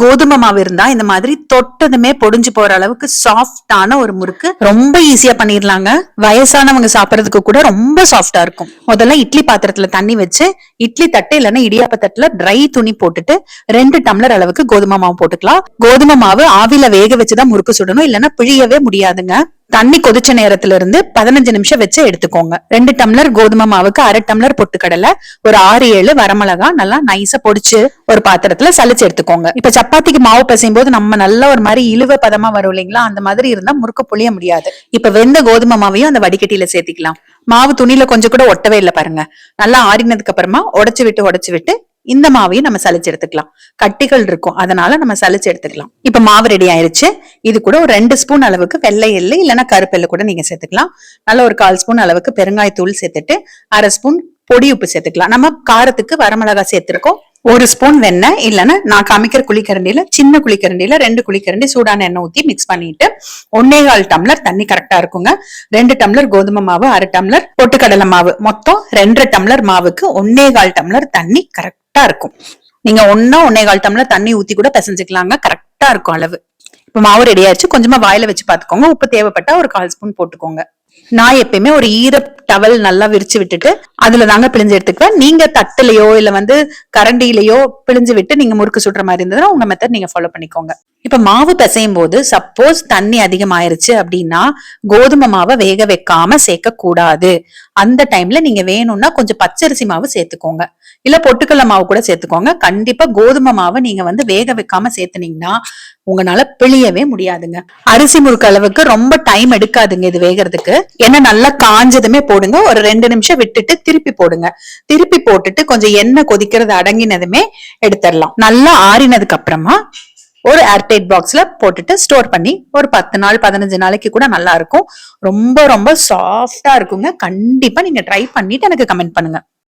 கோதுமை மாவு இருந்தா இந்த மாதிரி தொட்டதுமே பொடிஞ்சு போற அளவுக்கு சாஃப்டான ஒரு முறுக்கு. ரொம்ப ஈஸியா பண்ணிடலாங்க. வயசானவங்க சாப்பிடறதுக்கு கூட ரொம்ப சாஃப்டா இருக்கும். முதல்ல இட்லி பாத்திரத்துல தண்ணி வச்சு இட்லி தட்டு இல்லைன்னா இடியாப்ப தட்டுல ட்ரை துணி போட்டுட்டு ரெண்டு டம்ளர் அளவுக்கு கோதுமை மாவு போட்டுக்கலாம். கோதுமை மாவு ஆவில வேக வச்சுதான் முறுக்கு சுடணும் இல்லைன்னா பிழியவே முடியாதுங்க. தண்ணி கொதிச்ச நேரத்துல இருந்து பதினஞ்சு நிமிஷம் வச்சு எடுத்துக்கோங்க. ரெண்டு டம்ளர் கோதுமை மாவுக்கு அரை டம்ளர் பொட்டுக்கடலை ஒரு ஆறு ஏழு வரமிளகா நல்லா நைஸா பொடிச்சு ஒரு பாத்திரத்துல சலிச்சு எடுத்துக்கோங்க. இப்ப சப்பாத்திக்கு மாவு பசையும் போது நம்ம நல்ல ஒரு மாதிரி இழுவ பதமா வரும் இல்லைங்களா? அந்த மாதிரி இருந்தா முறுக்க புளிய முடியாது. இப்ப வெந்த கோதுமை மாவையும் அந்த வடிகட்டியில சேர்த்திக்கலாம். மாவு துணியில கொஞ்சம் கூட ஒட்டவே இல்லை பாருங்க. நல்லா ஆறினதுக்கு அப்புறமா உடைச்சு விட்டு உடைச்சு விட்டு இந்த மாவையும் நம்ம சலிச்சு எடுத்துக்கலாம். கட்டிகள் இருக்கும் அதனால நம்ம சலிச்சு எடுத்துக்கலாம். இப்ப மாவு ரெடி ஆயிருச்சு. இது கூட ஒரு ரெண்டு ஸ்பூன் அளவுக்கு வெள்ளை எள்ளு இல்லைன்னா கருப்பெல்லு கூட நீங்க சேர்த்துக்கலாம். நல்ல ஒரு கால் ஸ்பூன் அளவுக்கு பெருங்காயத்தூள் சேர்த்துட்டு அரை ஸ்பூன் பொடி உப்பு சேர்த்துக்கலாம். நம்ம காரத்துக்கு வரமிளகா சேர்த்திருக்கோம். ஒரு ஸ்பூன் வெண்ணெய் இல்லைன்னா நான் காமிக்கிற குளிக்கரண்டியில சின்ன குளிக்கரண்டியில ரெண்டு குளிக்கரண்டி சூடான எண்ணெய் ஊற்றி மிக்ஸ் பண்ணிட்டு ஒன்னே கால் டம்ளர் தண்ணி கரெக்டா இருக்குங்க. ரெண்டு டம்ளர் கோதுமை மாவு அரை டம்ளர் பொட்டுக்கடலை மாவு. மொத்தம் ரெண்டரை டம்ளர் மாவுக்கு ஒன்னே கால் டம்ளர் தண்ணி கரெக்ட் கரெக்டா இருக்கும். நீங்க ஒன்னா ஒன்னே கால் டம்ளர் தண்ணி ஊத்தி கூட பிசைஞ்சுக்கலாங்க. கரெக்டா இருக்கும் அளவு. இப்ப மாவு ரெடி ஆயிடுச்சு. கொஞ்சமா வாயில வச்சு பாத்துக்கோங்க. உப்பு தேவைப்பட்டா ஒரு கால் ஸ்பூன் போட்டுக்கோங்க. நான் எப்பயுமே ஒரு ஈர டவல் நல்லா விரிச்சு விட்டுட்டு அதுல தாங்க பிழிஞ்சு எடுத்துக்குவேன். நீங்க தட்டுலயோ இல்ல வந்து கரண்டியிலயோ பிழிஞ்சு விட்டு நீங்க முறுக்கு சுடுற மாதிரி இருந்ததுன்னா உங்க மெத்தட் நீங்க ஃபாலோ பண்ணிக்கோங்க. இப்ப மாவு பிசையும் போது சப்போஸ் தண்ணி அதிகமாயிருச்சு அப்படின்னா கோதுமை மாவை வேக வைக்காம சேர்க்க கூடாது அந்த டைம்ல நீங்க வேணும்னா கொஞ்சம் பச்சரிசி மாவு சேர்த்துக்கோங்க. இல்ல பொட்டுக்கல்ல மாவு கூட சேர்த்துக்கோங்க. கண்டிப்பா கோதுமை மாவை நீங்க வந்து வேக வைக்காம சேர்த்துனீங்கன்னா உங்களால பிழியவே முடியாதுங்க. அரிசி முறுக்கு அளவுக்கு ரொம்ப டைம் எடுக்காதுங்க இது வேகிறதுக்கு. ஏன்னா நல்லா காஞ்சதுமே போடுங்க. ஒரு ரெண்டு நிமிஷம் விட்டுட்டு திருப்பி போடுங்க. திருப்பி போட்டுட்டு கொஞ்சம் எண்ணெய் கொதிக்கிறது அடங்கினதுமே எடுத்துடலாம். நல்லா ஆறினதுக்கு அப்புறமா ஒரு ஏர்டைட் பாக்ஸ்ல போட்டுட்டு ஸ்டோர் பண்ணி ஒரு பத்து நாள் பதினஞ்சு நாளைக்கு கூட நல்லா இருக்கும். ரொம்ப ரொம்ப சாஃப்டா இருக்குங்க. கண்டிப்பா நீங்க ட்ரை பண்ணிட்டு எனக்கு கமெண்ட் பண்ணுங்க.